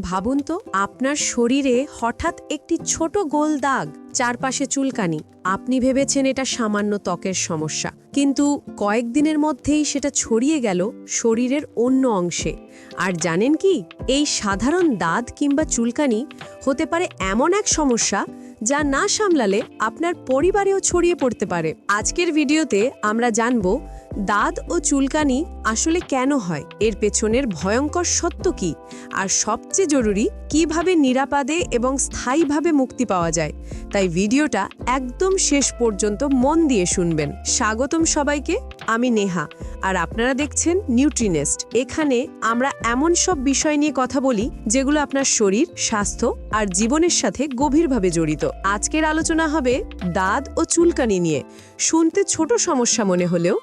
ভাবুন তো, আপনার শরীরে হঠাৎ একটি ছোট গোল দাগ চারপাশে চুলকানি। আপনি ভেবেছেন এটা সামান্য ত্বকের সমস্যা। কিন্তু কয়েকদিনের মধ্যেই সেটা ছড়িয়ে গেল শরীরের অন্য অংশে। আর জানেন কি, এই সাধারণ দাঁত কিংবা চুলকানি হতে পারে এমন এক সমস্যা যা না সামলালে আপনার পরিবারেও ছড়িয়ে পড়তে পারে। আজকের ভিডিওতে আমরা জানব দাঁত ও চুলকানি আসলে কেন হয়? এর পেছনের ভয়ঙ্কর সত্য কি? আর সবচেয়ে জরুরি, কীভাবে নিরাপদে এবং স্থায়ীভাবে মুক্তি পাওয়া যায়? তাই ভিডিওটা একদম শেষ পর্যন্ত মন দিয়ে শুনবেন। স্বাগতম সবাইকে, আমি নেহা। আর আপনারা দেখছেন নিউট্রিনেস্ট এখানে আমরা এমন সব বিষয় নিয়ে কথা বলি, যেগুলো আপনার শরীর, স্বাস্থ্য আর জীবনের সাথে গভীরভাবে জড়িত। আজকের আলোচনা হবে দাঁত ও চুলকানি নিয়ে। শুনতে ছোট সমস্যা মনে হলেও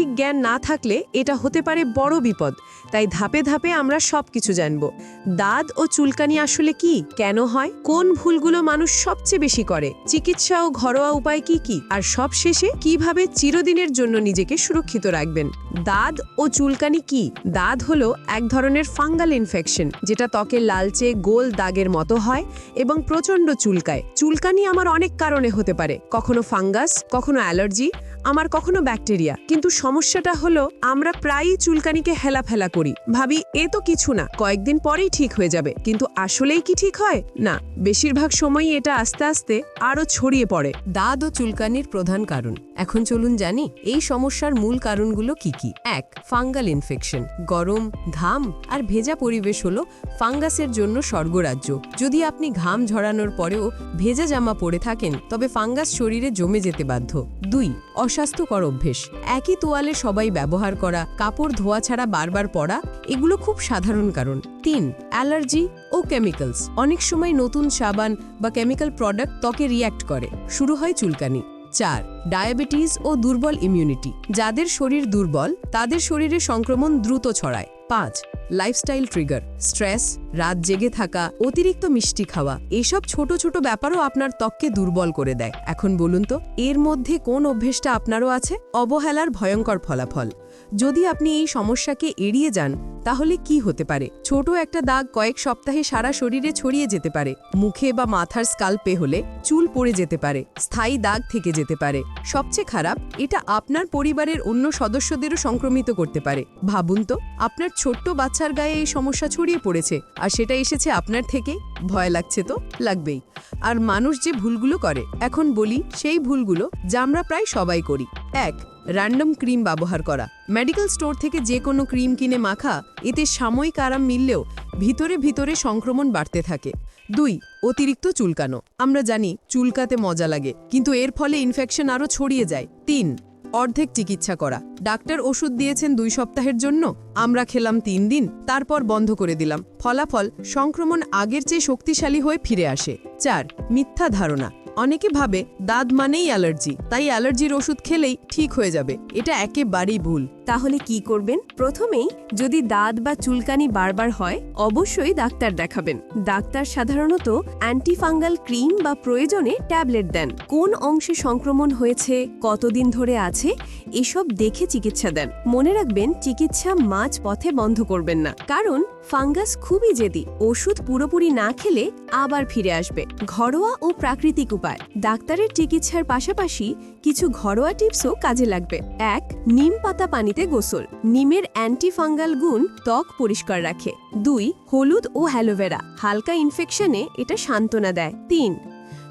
জ্ঞান না থাকলে এটা হতে পারে বড় বিপদ। তাই ধাপে ধাপে আমরা সবকিছু জানব। দাঁত ও চুলকানি আসলে কি? কেন হয়? কোন ভুলগুলো মানুষ সবচেয়ে বেশি করে? চিকিৎসা ও ঘরোয়া উপায় কি কি? আর সব শেষে কীভাবে চিরদিনের জন্য নিজেকে সুরক্ষিত রাখবেন? দাঁত ও চুলকানি কি? দাঁত হলো এক ধরনের ফাঙ্গাল ইনফেকশন, যেটা ত্বকে লালচে, গোল দাগের মতো হয় এবং প্রচণ্ড চুলকায়। চুলকানি আমার অনেক কারণে হতে পারে। কখনো ফাঙ্গাস, কখনো অ্যালার্জি আমার কখনো ব্যাকটেরিয়া। কিন্তু সমস্যাটা হলো, আমরা প্রায়ই চুলকানিকে হেলাফেলা করি। ভাবি, এ তো কিছু না, কয়েকদিন পরেই ঠিক হয়ে যাবে। কিন্তু আসলেই কি ঠিক হয়? না, বেশিরভাগ সময়ই এটা আস্তে আস্তে আরও ছড়িয়ে পড়ে। দাঁত ও চুলকানির প্রধান কারণ। এখন চলুন জানি, এই সমস্যার মূল কারণগুলো কি কি? এক, ফাঙ্গাল ইনফেকশন। গরম, ঘাম আর ভেজা পরিবেশ হলো ফাঙ্গাসের জন্য স্বর্গরাজ্য। যদি আপনি ঘাম ঝরানোর পরেও ভেজা জামা পরে থাকেন, তবে ফাঙ্গাস শরীরে জমে যেতে বাধ্য। দুই, অস্বাস্থ্যকর অভ্যেস। একই তোয়ালে সবাই ব্যবহার করা, কাপড় ধোয়া ছাড়া বারবার পরা, এগুলো খুব সাধারণ কারণ। তিন, অ্যালার্জি ও কেমিক্যালস। অনেক সময় নতুন সাবান বা কেমিক্যাল প্রোডাক্ট ত্বকে রিয়্যাক্ট করে। শুরু হয় চুলকানি। চার, ডায়াবেটিস ও দুর্বল ইমিউনিটি যাদের শরীর দুর্বল, তাদের শরীরে সংক্রমণ দ্রুত ছড়ায়। পাঁচ লাইফস্টাইল ট্রিগার স্ট্রেস রাত জেগে থাকা, অতিরিক্ত মিষ্টি খাওয়া। এসব ছোট ছোট ব্যাপারও আপনার ত্বককে দুর্বল করে দেয়। এখন বলুন তো, এর মধ্যে কোন অভ্যেসটা আপনারও আছে? অবহেলার ভয়ঙ্কর ফলাফল। যদি আপনি এই সমস্যাকে এড়িয়ে যান তাহলে কি হতে পারে? ছোট একটা দাগ কয়েক সপ্তাহে সারা শরীরে ছড়িয়ে যেতে পারে। মুখে বা মাথার স্কাল্পে হলে চুল পড়ে যেতে পারে, স্থায়ী দাগ থেকে যেতে পারে। সবচেয়ে খারাপ, এটা আপনার পরিবারের অন্য সদস্যদেরও সংক্রমিত করতে পারে। ভাবুন তো, আপনার ছোট্ট বাচ্চার গায়ে এই সমস্যা ছড়িয়ে পড়েছে, আর সেটা এসেছে আপনার থেকেই ভয় লাগছে তো? লাগবেই। আর মানুষ যে ভুলগুলো করে, এখন বলি সেই ভুলগুলো যা আমরা প্রায় সবাই করি। এক র্যান্ডম ক্রিম ব্যবহার করা। মেডিকেল স্টোর থেকে যে কোনো ক্রিম কিনে মাখা, এতে সাময়িক আরাম মিললেও ভিতরে ভিতরে সংক্রমণ বাড়তে থাকে। দুই, অতিরিক্ত চুলকানো। আমরা জানি চুলকাতে মজা লাগে, কিন্তু এর ফলে ইনফেকশন আরও ছড়িয়ে যায়। তিন অর্ধেক চিকিৎসা করা। ডাক্তার ওষুধ দিয়েছেন দুই সপ্তাহের জন্য, আমরা খেলাম তিন দিন, তারপর বন্ধ করে দিলাম। ফলাফল, সংক্রমণ আগের চেয়ে শক্তিশালী হয়ে ফিরে আসে। চার, মিথ্যা ধারণা। অনেকে ভাবে, দাঁত মানেই অ্যালার্জি, তাই অ্যালার্জির ওষুধ খেলেই ঠিক হয়ে যাবে। এটা একেবারেই ভুল। তাহলে কি করবেন? প্রথমেই যদি দাঁত বা চুলকানি বারবার হয়, অবশ্যই ডাক্তার দেখাবেন। ডাক্তার সাধারণত অ্যান্টিফাঙ্গাল ক্রিম বা প্রয়োজনে ট্যাবলেট দেন। কোন অংশে সংক্রমণ হয়েছে, কতদিন ধরে আছে, এসব দেখে চিকিৎসা দেন। মনে রাখবেন, চিকিৎসা মাঝ পথে বন্ধ করবেন না। কারণ ফাঙ্গাস খুবই জেদি। ওষুধ পুরোপুরি না খেলে আবার ফিরে আসবে। ঘরোয়া ও প্রাকৃতিক উপায়। ডাক্তারের চিকিৎসার পাশাপাশি কিছু ঘরোয়া টিপসও কাজে লাগবে। এক, নিম পাতা পানিতে গোসল। নিমের অ্যান্টিফাঙ্গাল গুণ ত্বক পরিষ্কার রাখে। দুই, হলুদ ও অ্যালোভেরা। হালকা ইনফেকশনে এটা সান্ত্বনা দেয়। তিন,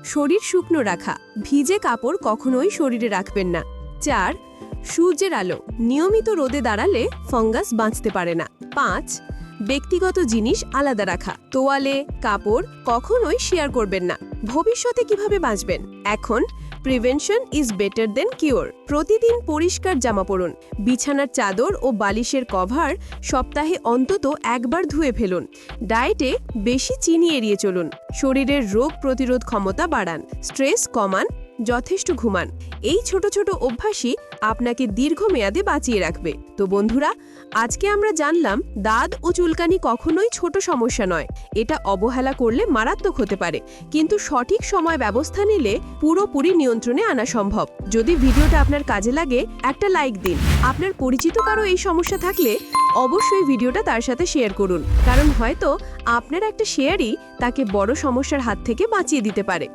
শরীর শুকনো রাখা। ভিজে কাপড় কখনোই শরীরে রাখবেন না। চার, সূর্যের আলো। নিয়মিত রোদে দাঁড়ালে ফাঙ্গাস বাঁচতে পারে না। পাঁচ, ব্যক্তিগত জিনিস আলাদা রাখা। তোয়ালে, কাপড় কখনোই শেয়ার করবেন না। ভবিষ্যতে কীভাবে বাঁচবেন? এখন prevention is better than cure প্রতিদিন পরিষ্কার জামা পরুন, বিছানার চাদর ও বালিশের কভার সপ্তাহে অন্তত একবার ধুয়ে ফেলুন। ডায়েটে বেশি চিনি এড়িয়ে চলুন। শরীরের রোগ প্রতিরোধ ক্ষমতা বাড়ান, স্ট্রেস কমান, যথেষ্ট ঘুমান। এই ছোট ছোট অভ্যাসই আপনাকে দীর্ঘমেয়াদে বাঁচিয়ে রাখবে। তো বন্ধুরা, আজকে আমরা জানলাম, দাঁত ও চুলকানি কখনোই ছোট সমস্যা নয়। এটা অবহেলা করলে মারাত্মক হতে পারে। কিন্তু সঠিক সময় ব্যবস্থা নিলে পুরোপুরি নিয়ন্ত্রণে আনা সম্ভব। যদি ভিডিওটা আপনার কাজে লাগে, একটা লাইক দিন। আপনার পরিচিত কারও এই সমস্যা থাকলে অবশ্যই ভিডিওটা তার সাথে শেয়ার করুন। কারণ হয়তো আপনার একটা শেয়ারই তাকে বড় সমস্যার হাত থেকে বাঁচিয়ে দিতে পারে।